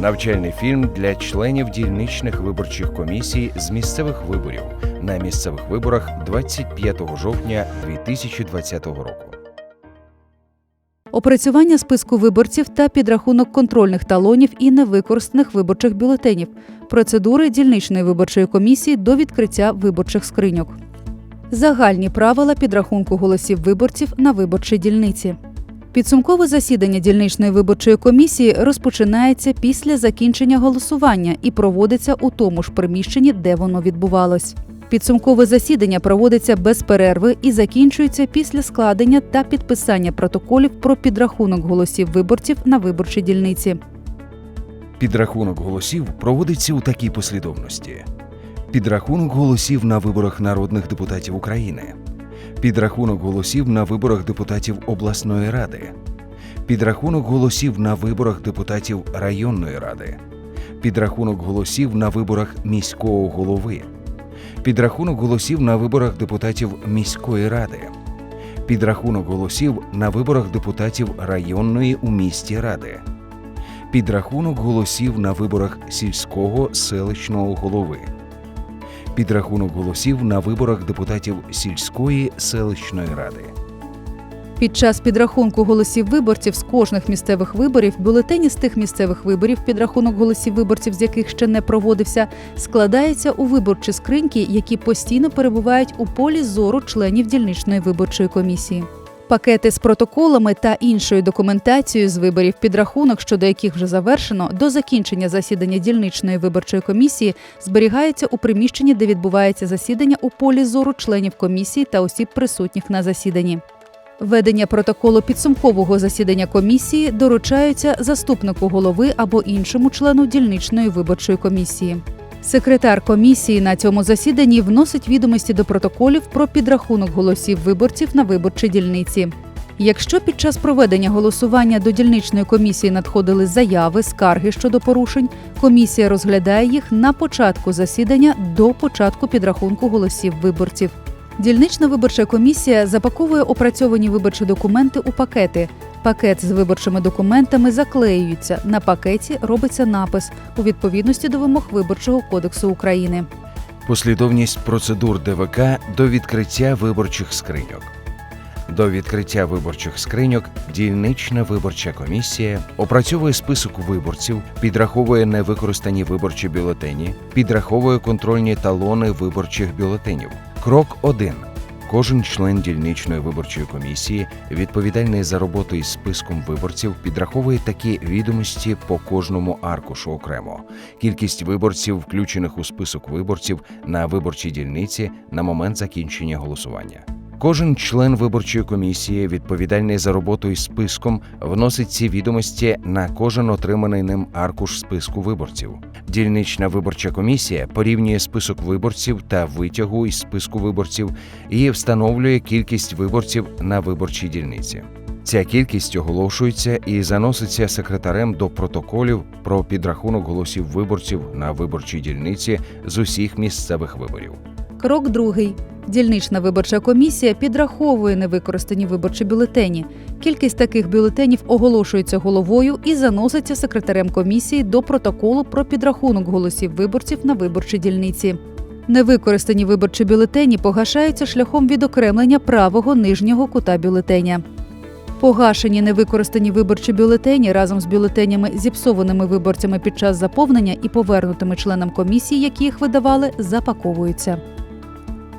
Навчальний фільм для членів дільничних виборчих комісій з місцевих виборів на місцевих виборах 25 жовтня 2020 року. Опрацювання списку виборців та підрахунок контрольних талонів і невикористаних виборчих бюлетенів, процедури дільничної виборчої комісії до відкриття виборчих скриньок. Загальні правила підрахунку голосів виборців на виборчій дільниці. Підсумкове засідання дільничної виборчої комісії розпочинається після закінчення голосування і проводиться у тому ж приміщенні, де воно відбувалось. Підсумкове засідання проводиться без перерви і закінчується після складення та підписання протоколів про підрахунок голосів виборців на виборчій дільниці. Підрахунок голосів проводиться у такій послідовності: підрахунок голосів на виборах народних депутатів України, підрахунок голосів на виборах депутатів обласної ради, підрахунок голосів на виборах депутатів районної ради, підрахунок голосів на виборах міського голови, підрахунок голосів на виборах депутатів міської ради, підрахунок голосів на виборах депутатів районної у місті ради. Підрахунок голосів на виборах сільського селищного голови, підрахунок голосів на виборах депутатів сільської селищної ради. Під час підрахунку голосів виборців з кожних місцевих виборів бюлетені з тих місцевих виборів, підрахунок голосів виборців, з яких ще не проводився, складається у виборчі скриньки, які постійно перебувають у полі зору членів дільничної виборчої комісії. Пакети з протоколами та іншою документацією з виборів підрахунок, щодо яких вже завершено, до закінчення засідання дільничної виборчої комісії зберігаються у приміщенні, де відбувається засідання у полі зору членів комісії та осіб присутніх на засіданні. Ведення протоколу підсумкового засідання комісії доручаються заступнику голови або іншому члену дільничної виборчої комісії. Секретар комісії на цьому засіданні вносить відомості до протоколів про підрахунок голосів виборців на виборчій дільниці. Якщо під час проведення голосування до дільничної комісії надходили заяви, скарги щодо порушень, комісія розглядає їх на початку засідання до початку підрахунку голосів виборців. Дільнична виборча комісія запаковує опрацьовані виборчі документи у пакети. Пакет з виборчими документами заклеюється. На пакеті робиться напис у відповідності до вимог Виборчого кодексу України. Послідовність процедур ДВК до відкриття виборчих скриньок. До відкриття виборчих скриньок дільнична виборча комісія опрацьовує список виборців, підраховує невикористані виборчі бюлетені, підраховує контрольні талони виборчих бюлетенів. Крок 1. Кожен член дільничної виборчої комісії, відповідальний за роботу із списком виборців, підраховує такі відомості по кожному аркушу окремо. Кількість виборців, включених у список виборців на виборчій дільниці на момент закінчення голосування. Кожен член виборчої комісії, відповідальний за роботу із списком, вносить ці відомості на кожен отриманий ним аркуш списку виборців. Дільнична виборча комісія порівнює список виборців та витягу із списку виборців і встановлює кількість виборців на виборчій дільниці. Ця кількість оголошується і заноситься секретарем до протоколів про підрахунок голосів виборців на виборчій дільниці з усіх місцевих виборів. Крок другий. Дільнична виборча комісія підраховує невикористані виборчі бюлетені. Кількість таких бюлетенів оголошується головою і заноситься секретарем комісії до протоколу про підрахунок голосів виборців на виборчій дільниці. Невикористані виборчі бюлетені погашаються шляхом відокремлення правого нижнього кута бюлетеня. Погашені невикористані виборчі бюлетені разом з бюлетенями, зіпсованими виборцями під час заповнення і повернутими членам комісії, які їх видавали, запаковуються.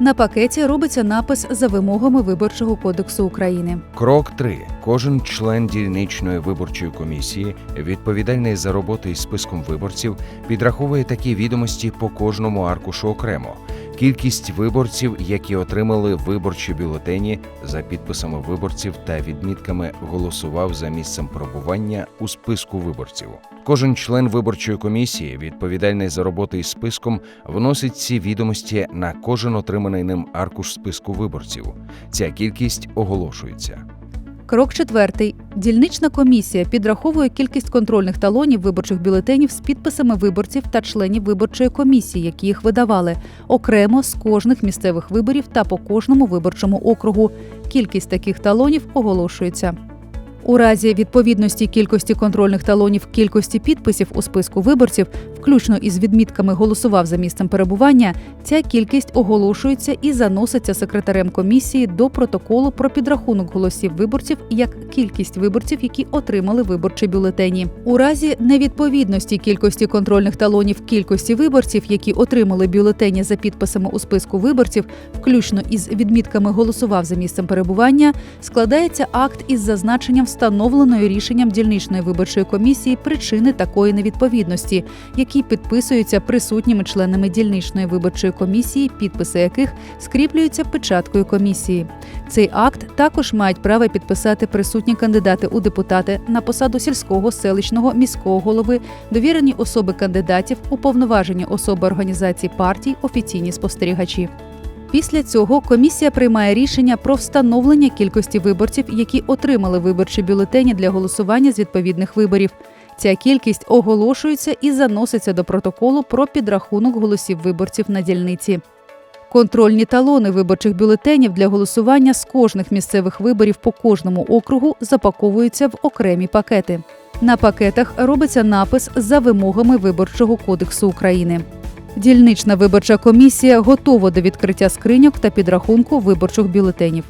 На пакеті робиться напис за вимогами Виборчого кодексу України. Крок 3. Кожен член дільничної виборчої комісії, відповідальний за роботу із списком виборців, підраховує такі відомості по кожному аркушу окремо. Кількість виборців, які отримали виборчі бюлетені за підписами виборців та відмітками голосував за місцем перебування у списку виборців. Кожен член виборчої комісії, відповідальний за роботу із списком, вносить ці відомості на кожен отриманий ним аркуш списку виборців. Ця кількість оголошується. Крок четвертий. Дільнична комісія підраховує кількість контрольних талонів виборчих бюлетенів з підписами виборців та членів виборчої комісії, які їх видавали, окремо з кожних місцевих виборів та по кожному виборчому округу. Кількість таких талонів оголошується. У разі відповідності кількості контрольних талонів кількості підписів у списку виборців, включно із відмітками голосував за місцем перебування, ця кількість оголошується і заноситься секретарем комісії до протоколу про підрахунок голосів виборців як кількість виборців, які отримали виборчі бюлетені. У разі невідповідності кількості контрольних талонів кількості виборців, які отримали бюлетені за підписами у списку виборців, включно із відмітками голосував за місцем перебування, складається акт із зазначенням встановленої рішенням дільничної виборчої комісії причини такої невідповідності, які підписуються присутніми членами дільничної виборчої комісії, підписи яких скріплюються печаткою комісії. Цей акт також мають право підписати присутні кандидати у депутати на посаду сільського, селищного, міського голови, довірені особи кандидатів, уповноважені особи організацій партій, офіційні спостерігачі. Після цього комісія приймає рішення про встановлення кількості виборців, які отримали виборчі бюлетені для голосування з відповідних виборів. Ця кількість оголошується і заноситься до протоколу про підрахунок голосів виборців на дільниці. Контрольні талони виборчих бюлетенів для голосування з кожних місцевих виборів по кожному округу запаковуються в окремі пакети. На пакетах робиться напис за вимогами Виборчого кодексу України. Дільнична виборча комісія готова до відкриття скриньок та підрахунку виборчих бюлетенів.